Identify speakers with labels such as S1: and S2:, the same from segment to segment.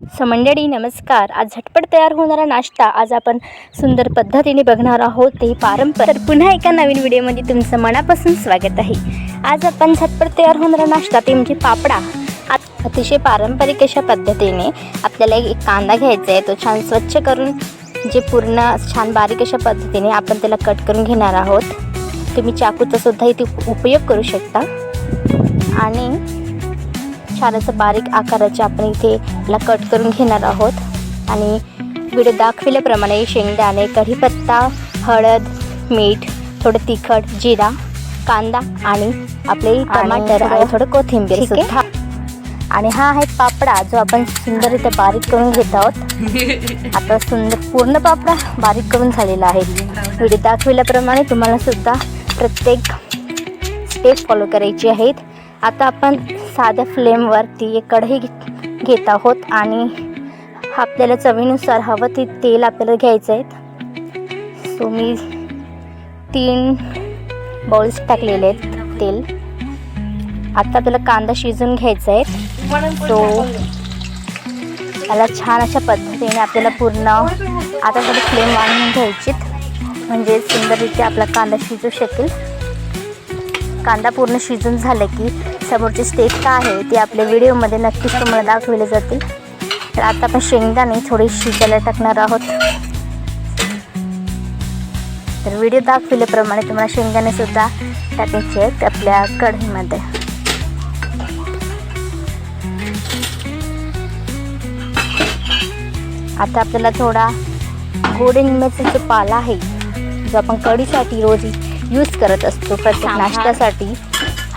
S1: समंडळी नमस्कार. आज झटपट तयार होणारा नाश्ता आज आपण सुंदर पद्धतीने बघणार आहोत. ते पारंपरिक. तर पुन्हा एका नवीन व्हिडिओमध्ये तुमचं मनापासून स्वागत आहे. आज आपण झटपट तयार होणारा नाश्ता ते म्हणजे पापडा. अतिशय पारंपरिक अशा पद्धतीने आपल्याला एक कांदा घ्यायचा आहे. तो छान स्वच्छ करून जे पूर्ण छान बारीक अशा पद्धतीने आपण त्याला कट करून घेणार आहोत. तुम्ही चाकूचा सुद्धा इथे उपयोग करू शकता. आणि छान असं बारीक आकाराचे आपण इथे याला कट करून घेणार आहोत. आणि व्हिडिओ दाखविल्याप्रमाणे शेंगदाणे कढीपत्ता हळद मीठ थोडं तिखट जिरा कांदा आणि आपले टमाटर आणि थोडं कोथिंबीर. सुद्धा. आणि हा आहे पापडा जो आपण सुंदर इथे बारीक करून घेत आहोत. आता सुंदर पूर्ण पापडा बारीक करून झालेला आहे. व्हिडिओ दाखविल्याप्रमाणे तुम्हाला सुद्धा प्रत्येक स्टेप फॉलो करायची आहेत. आता आपण साध्या फ्लेमवरती एक कढई घेत आहोत आणि आपल्याला चवीनुसार हवं ते तेल आपल्याला घ्यायचं आहे. सो मी तीन बाउल्स टाकलेले आहेत तेल. आता आपल्याला कांदा शिजून घ्यायचा आहे. तो त्याला छान अशा पद्धतीने आपल्याला पूर्ण आता थोडी फ्लेम वाढून घ्यायचीत म्हणजे सुंदररीत्या आपला कांदा शिजू शकेल. कांदा पूर्ण शिजून झालं की समोरची स्टेप काय आहे ती आपल्या व्हिडिओमध्ये नक्कीच तुम्हाला दाखवले जाते तर आता आपण शेंगदाणे थोडी शिजायला टाकणार आहोत. तर व्हिडिओ दाखविल्याप्रमाणे तुम्हाला शेंगदाणे सुद्धा टाकायचे आहेत आपल्या कढईमध्ये. आता आपल्याला थोडा गोल्डन मिरचीचा पाला आहे जो आपण कढीसाठी रोज यूज करत असतो. प्रत्येक नाश्त्यासाठी.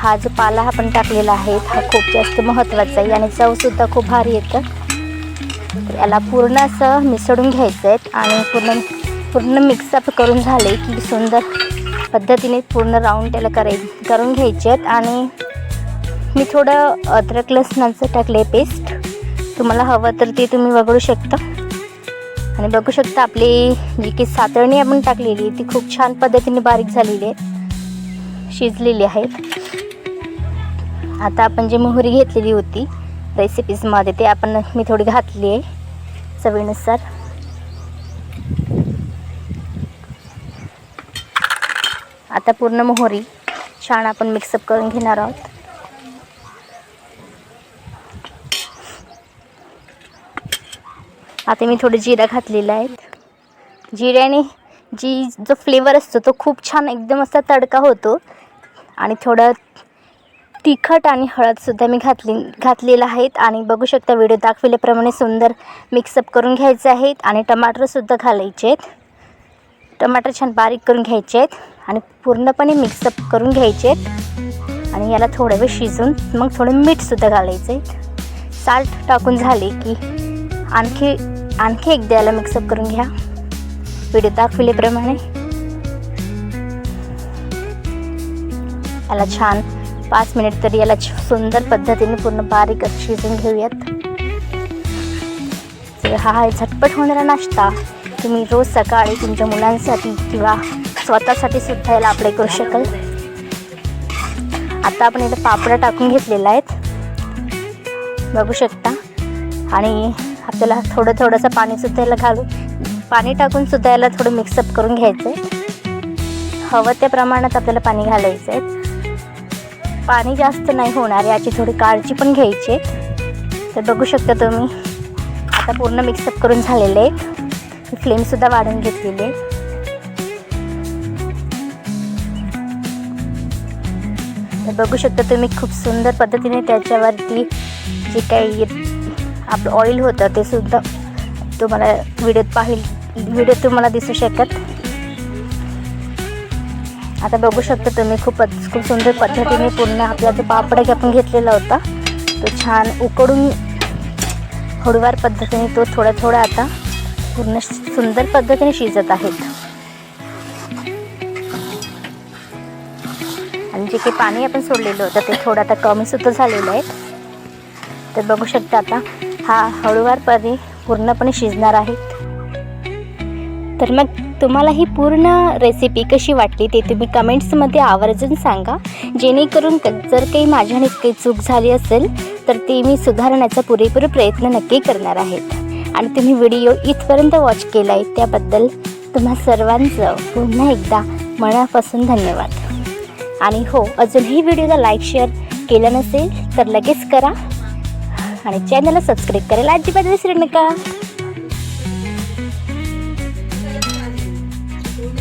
S1: हा जो पाला आपण टाकलेला आहे हा खूप जास्त महत्त्वाचा आहे आणि चवसुद्धा खूप भारी येतं. याला पूर्ण असं मिसळून घ्यायचं आहे आणि पूर्ण पूर्ण मिक्सअप करून झाले की सुंदर पद्धतीने पूर्ण राऊंड त्याला कराय करून घ्यायचे आहेत. आणि मी थोडं अद्रक लसणाचं टाकले पेस्ट तुम्हाला हवं तर ते तुम्ही वगळू शकता. आणि बघू शकता आपली जी की सातळणी आपण टाकलेली ती खूप छान पद्धतीने बारीक झालेली आहे शिजलेली आहेत आता आपण जी मोहरी घेतलेली होती रेसिपीजमध्ये ते आपण मी थोडी घातली आहे चवीनुसार. आता पूर्ण मोहरी छान आपण मिक्सअप करून घेणार आहोत. आता मी थोडं जिरा घातलेला आहे. जिऱ्याने जी जो फ्लेवर असतो तो खूप छान एकदम असा तडका होतो आणि थोडं तिखट आणि हळदसुद्धा मी घातली घातलेलं आहेत. आणि बघू शकता व्हिडिओ दाखविल्याप्रमाणे सुंदर मिक्सअप करून घ्यायचे आहेत. आणि टमाटरसुद्धा घालायचे आहेत. टमाटर छान बारीक करून घ्यायचे आहेत. आणि पूर्णपणे मिक्सअप करून घ्यायचे आहेत. आणि याला थोडा वेळ शिजून मग थोडं मीठसुद्धा घालायचं आहे. साल्ट टाकून झाले की आणखी आणखी एकदा याला मिक्सअप करून घ्या. व्हिडिओ दाखविल्याप्रमाणे. याला छान पाच मिनिट तरी याला छ- सुंदर पद्धतीने पूर्ण बारीक शिजून घेऊयात. हा आहे झटपट होणारा नाश्ता. तुम्ही रोज सकाळी तुमच्या मुलांसाठी किंवा स्वतःसाठी सुद्धा याला अप्लाय करू शकाल. आता आपण इथं पापडा टाकून घेतलेला आहेत. बघू शकता. आणि आपल्याला थोडं थोडंसं पाणीसुद्धा याला घालून पाणी टाकून सुद्धा याला थोडं मिक्सअप करून घ्यायचं आहे हवं त्या प्रमाणात आपल्याला पाणी घालायचं आहे पाणी जास्त नाही होणार याची थोडी काळजी पण घ्यायची. आहे तर बघू शकता तुम्ही आता पूर्ण मिक्सअप करून झालेले आहे. फ्लेमसुद्धा वाढवून घेतलेली आहे. तर बघू शकता तुम्ही खूप सुंदर पद्धतीने त्याच्यावरती जे काही आपलं ऑइल होतं ते सुद्धा तुम्हाला व्हिडिओत पाहिल व्हिडिओ तुम्हाला दिसू शकत आता बघू शकता तुम्ही खूप खूप सुंदर पद्धतीने पूर्ण आपला जो पापड आपण घेतलेला होता तो छान उकडून हळूवार पद्धतीने तो थोडा थोडा आता पूर्ण सुंदर पद्धतीने शिजत आहेत. आणि जे काही पाणी आपण सोडलेलं होतं ते थोडं आता कमीसुद्धा झालेलं आहे. तर बघू शकता आता हा हळूवारपणे पूर्णपणे शिजणार आहेत तर मग तुम्हाला ही पूर्ण रेसिपी कशी वाटली ते तुम्ही कमेंट्समध्ये आवर्जून सांगा. जेणेकरून जर काही माझ्याने काही चूक झाली असेल तर तर ती मी सुधारण्याचा पुरेपूर प्रयत्न नक्की करणार आहेत आणि तुम्ही व्हिडिओ इथपर्यंत वॉच केला आहे त्याबद्दल तुम्हा सर्वांचं पुन्हा एकदा मनापासून धन्यवाद. आणि हो अजूनही व्हिडिओला लाईक शेअर केलं नसेल तर लगेच करा. आणि चॅनलला सबस्क्राईब करायला अजिबात विसरू नका.